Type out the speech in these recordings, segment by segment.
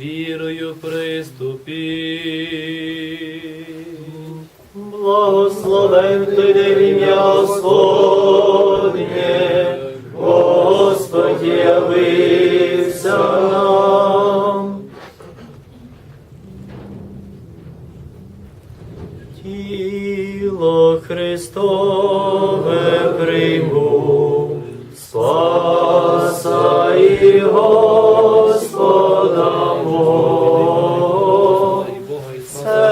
Вірою приступі. Благословен ти в ім'я Господнє, Господь явився нам. Тіло Христове прийму, спаса і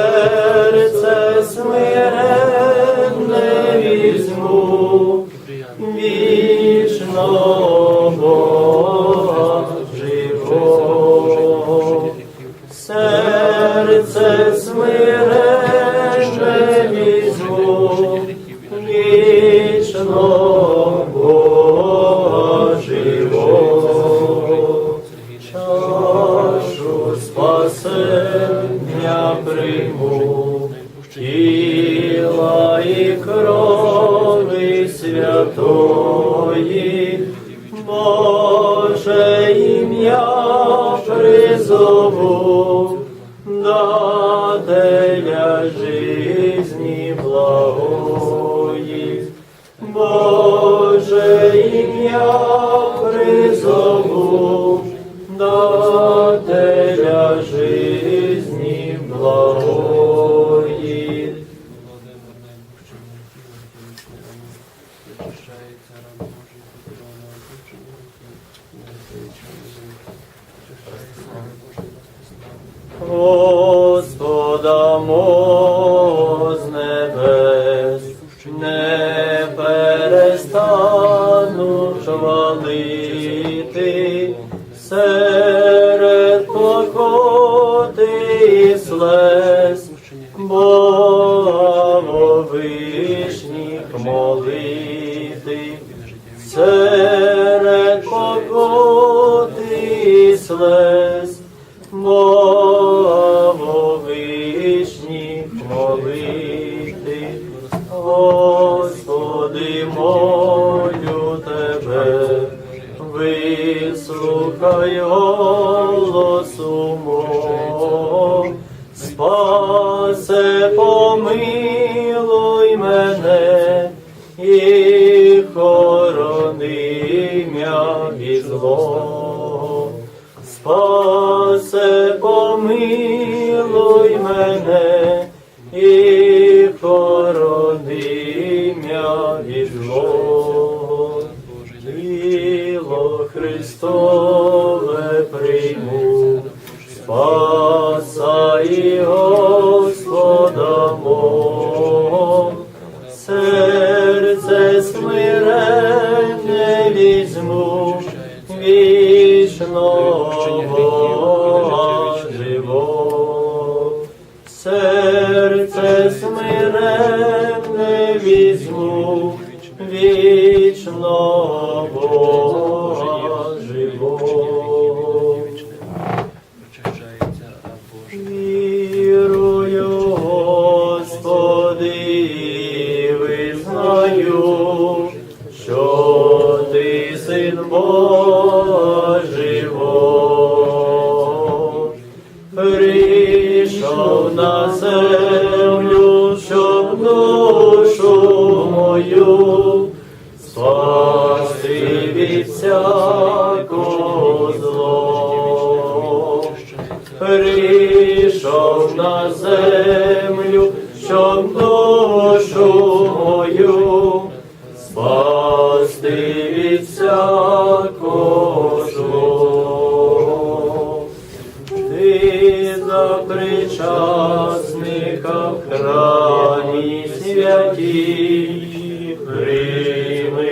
Серце смиренне візьму, крови святої, Боже ім'я призову, дателя жизни благої. Боже ім'я призову, дателя жизни благої. Господа мого небес, не перестану хвалити серед покоти і слез, Бога серед покоти і слез, Бога во вишніх молити, Господи, молю Тебе, вислухай голосу мого, спасе, помилуй мене і хорони м'я від зло. Спасе, помилуй мене і хорони м'я від зло. Тіло Христове візьму, вічного живого. Серце смиренне візьму, вічного Бога на землю, щоб душу мою спасти від всякого зло. Прийшов на землю, щоб душу мою спасти від всякого нещасних храні святі, прийми